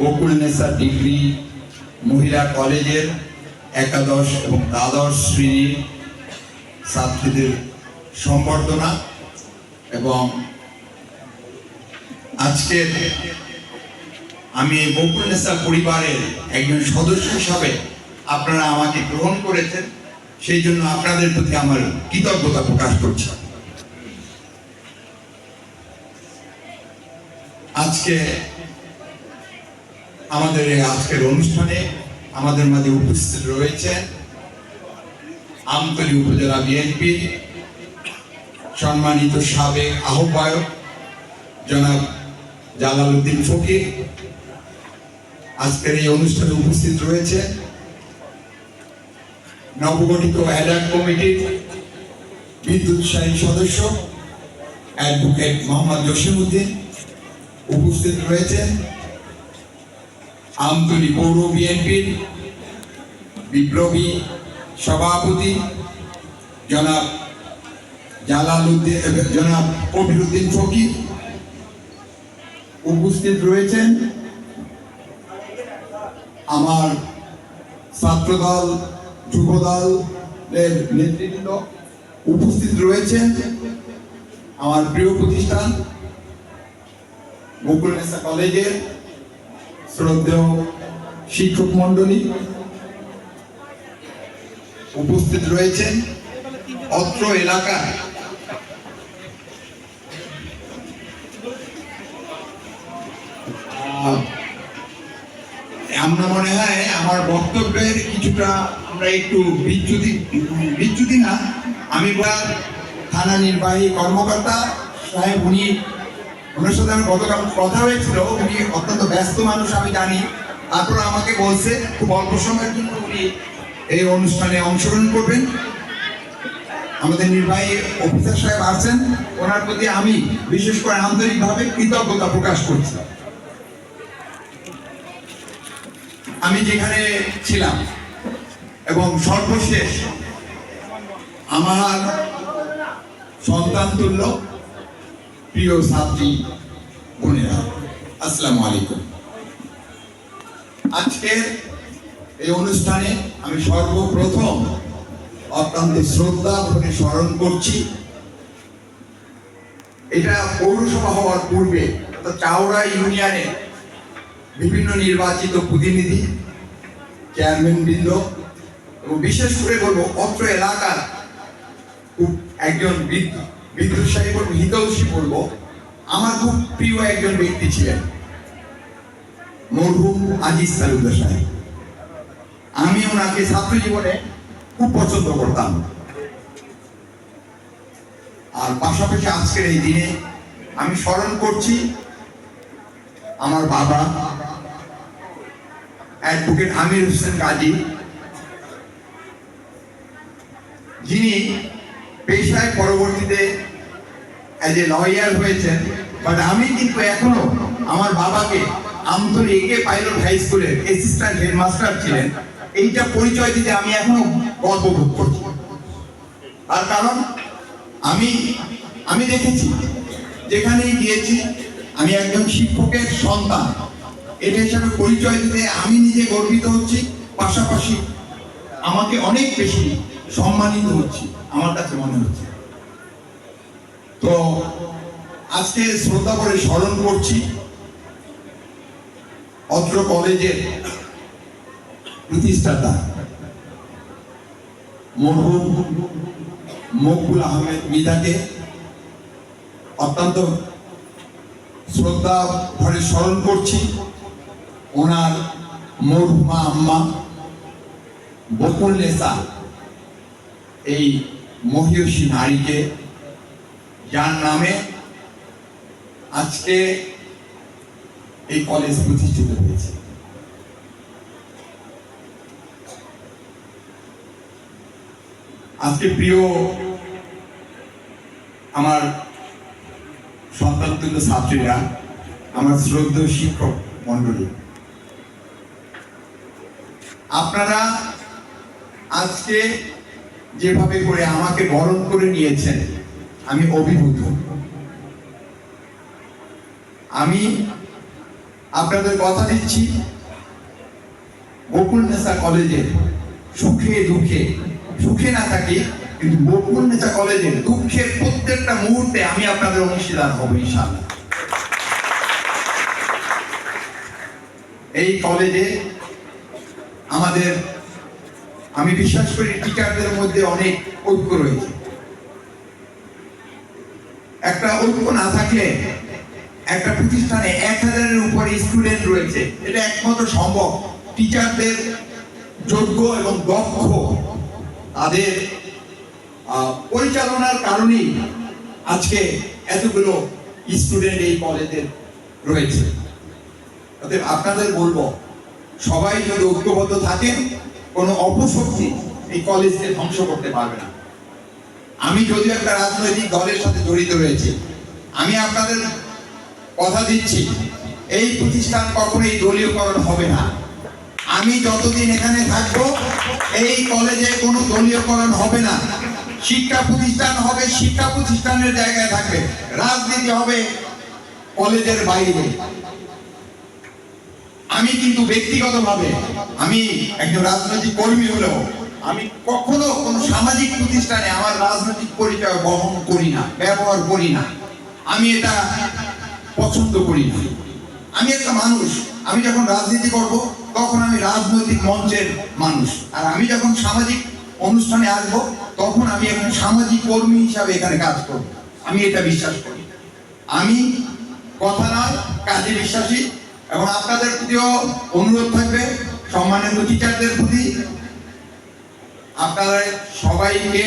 গোকুলনেসা degree মহিলা কলেজের একাদশ এবং দ্বাদশ শ্রেণির ছাত্রীদের সম্বর্ধনা এবং আজকের আমি গোকুলনেসা পরিবারের একজন সদস্য হিসাবে আপনারা আমাকে গ্রহণ করেছেন, সেই জন্য আপনাদের প্রতি আমার কৃতজ্ঞতা প্রকাশ করছি। আজকে আমাদের এই আজকের অনুষ্ঠানে আমাদের মাঝে উপস্থিত রয়েছেন আমতলী উপজেলা বিএনপি সম্মানিত সাবেক আহ্বায়ক জনাব জালালউদ্দিন ফকির। আজকের এই অনুষ্ঠানে উপস্থিত রয়েছে নবগঠিত অ্যাডাক কমিটির বিদ্যুৎসাহী সদস্য অ্যাডভোকেট মোহাম্মদ জসিমউদ্দিন। উপস্থিত রয়েছেন আমতলী পৌর বিএনপির বিপ্লবী সভাপতি জনাব জালালউদ্দিন জনাব কবিরউদ্দিন ফকির উপস্থিত রয়েছেন। আমার ছাত্রদল, যুবদলের নেতৃবৃন্দ উপস্থিত রয়েছেন। আমার প্রিয় প্রতিষ্ঠান গোকুলনেসা কলেজের শ্রদ্ধেয় শিক্ষক মন্ডলী উপস্থিত রয়েছেন অত্র এলাকার আহ, আমরা মনে হয় আমার বক্তব্যের কিছুটা আমরা একটু বিচ্যুতি বিচ্যুতি না। আমি বলা থানা নির্বাহী কর্মকর্তা সাহেব উনি ওনার সাথে আমার গতকাল কথা হয়েছিল, উনি অত্যন্ত ব্যস্ত মানুষ, আমি জানি। তারপর আমাকে বলছে, খুব অল্প সময়ের জন্য উনি এই অনুষ্ঠানে অংশগ্রহণ করবেন। আমাদের নির্বাহী অফিসার সাহেব আছেন ওনার প্রতি আমি বিশেষ করে আন্তরিকভাবে কৃতজ্ঞতা প্রকাশ করছি। আমি যেখানে ছিলাম, এবং সর্বশেষ আমার সন্তান তুল্য প্রিয় ছাত্রী, বোনেরা, আসসালামু আলাইকুম। আজকের এই অনুষ্ঠানে আমি সর্বপ্রথম অত্যন্ত শ্রদ্ধা ভরে স্মরণ করছি। এটা পৌরসভা হওয়ার পূর্বে চাওড়া ইউনিয়নে বিভিন্ন নির্বাচিত প্রতিনিধি, চেয়ারম্যান বৃন্দ, এবং বিশেষ করে বলব অত্র এলাকার একজন বিদ- বিদ্যুৎসাহী বলব বলব, আমার খুব প্রিয় একজন ব্যক্তি ছিলেন মরহুম আজিজ তালুকদার সাহেব। আমি ওনাকে ছাত্র জীবনে খুব পছন্দ করতাম। আর পাশাপাশি আজকের এই দিনে আমি স্মরণ করছি আমার বাবা, অ্যাডভোকেট আমির হোসেন গাজী যিনি পেশায় পরবর্তীতে অ্যাজ এ লয়ার হয়েছেন বাট আমি কিন্তু এখনও আমার বাবাকে Amtali A K pilot high স্কুলের অ্যাসিস্ট্যান্ট হেডমাস্টার ছিলেন। এইটা পরিচয় দিতে আমি এখনও গর্ববোধ করছি। তার কারণ, আমি আমি দেখেছি, যেখানেই গিয়েছি, আমি একজন শিক্ষকের সন্তান। এটা হিসাবে পরিচয় দিতে আমি নিজে গর্বিত হচ্ছি। পাশাপাশি আমাকে অনেক বেশি সম্মানিত হচ্ছি, আমার কাছে মনে হচ্ছে। তো আজকে শ্রদ্ধা করে স্মরণ করছি অত্র কলেজের প্রতিষ্ঠাতা মরহুম মকবুল আহমেদ মিদাকে অত্যন্ত শ্রদ্ধা ভরে স্মরণ করছি। ওনার মরহুমা আম্মা বকুল নেসা এই মহিয়সী নারীকে, যার নামে আজকে এই কলেজ প্রতিষ্ঠিত হয়েছে। আজকে প্রিয় আমার সন্তান ছাত্রীরা, আমার শ্রদ্ধেয় শিক্ষক মন্ডলী আপনারা আজকে যেভাবে করে আমাকে বরণ করে নিয়েছেন, আমি অভিভূত। আমি আপনাদের কথা দিচ্ছি, বকুল নেশা কলেজে সুখে দুঃখে, সুখে না থাকি, কিন্তু বকুল নেশা কলেজে দুঃখের প্রত্যেকটা মুহূর্তে আমি আপনাদের অংশীদার হব, ইনশাআল্লাহ। এই কলেজে আমাদের আমি বিশ্বাস করি টিচারদের মধ্যে অনেক ঐক্য রয়েছে। একটা ঐক্য না থাকলে একটা প্রতিষ্ঠানে এক হাজারের উপরে স্টুডেন্ট রয়েছে, এটা একমাত্র সম্ভব। টিচারদের যোগ্য এবং দক্ষ তাদের পরিচালনার কারণেই আজকে এতগুলো স্টুডেন্ট এই কলেজে রয়েছে। অতএব আপনাদের বলব, সবাই যদি ঐক্যবদ্ধ থাকেন কোনো অপশক্তি এই কলেজকে ধ্বংস করতে পারবে না। আমি যদিও একটা রাজনৈতিক দলের সাথে জড়িত রয়েছে, আমি আপনাদের কথা দিচ্ছি, এই প্রতিষ্ঠান কখনোই দলীয়করণ হবে না। আমি যতদিন এখানে থাকব, এই কলেজে কোনো দলীয়করণ হবে না। শিক্ষা প্রতিষ্ঠান হবে, শিক্ষা প্রতিষ্ঠানের জায়গায় থাকবে। রাজনীতি হবে কলেজের বাইরে। আমি কিন্তু ব্যক্তিগতভাবে আমি একজন রাজনৈতিক কর্মী হলেও আমি কখনো কোনো সামাজিক প্রতিষ্ঠানে আমার রাজনৈতিক পরিচয় বহন করি না, ব্যবহার করি না। আমি এটা পছন্দ করি না। আমি একটা মানুষ, আমি যখন রাজনীতি করব, তখন আমি রাজনৈতিক মঞ্চের মানুষ। আর আমি যখন সামাজিক অনুষ্ঠানে আসব, তখন আমি একজন সামাজিক কর্মী হিসাবে এখানে কাজ করব। আমি এটা বিশ্বাস করি। আমি কথা নয়, কাজে বিশ্বাসী। এবং আপনাদের প্রতিও অনুরোধ থাকবে, সম্মানিত টিচারদের প্রতি। আপনারা সবাইকে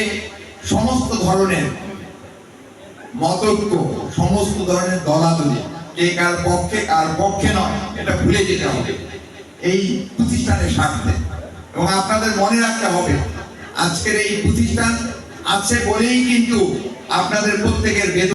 সমস্ত ধরনের মতৈক্য, সমস্ত ধরনের দলাদলি, কে কার পক্ষে কার পক্ষে নয়, এটা ভুলে যেতে হবে। এই প্রতিষ্ঠানের স্বার্থে। এবং আপনাদের মনে রাখতে হবে, আজকের এই প্রতিষ্ঠান আছে বলেই কিন্তু আপনাদের প্রত্যেকের বেতন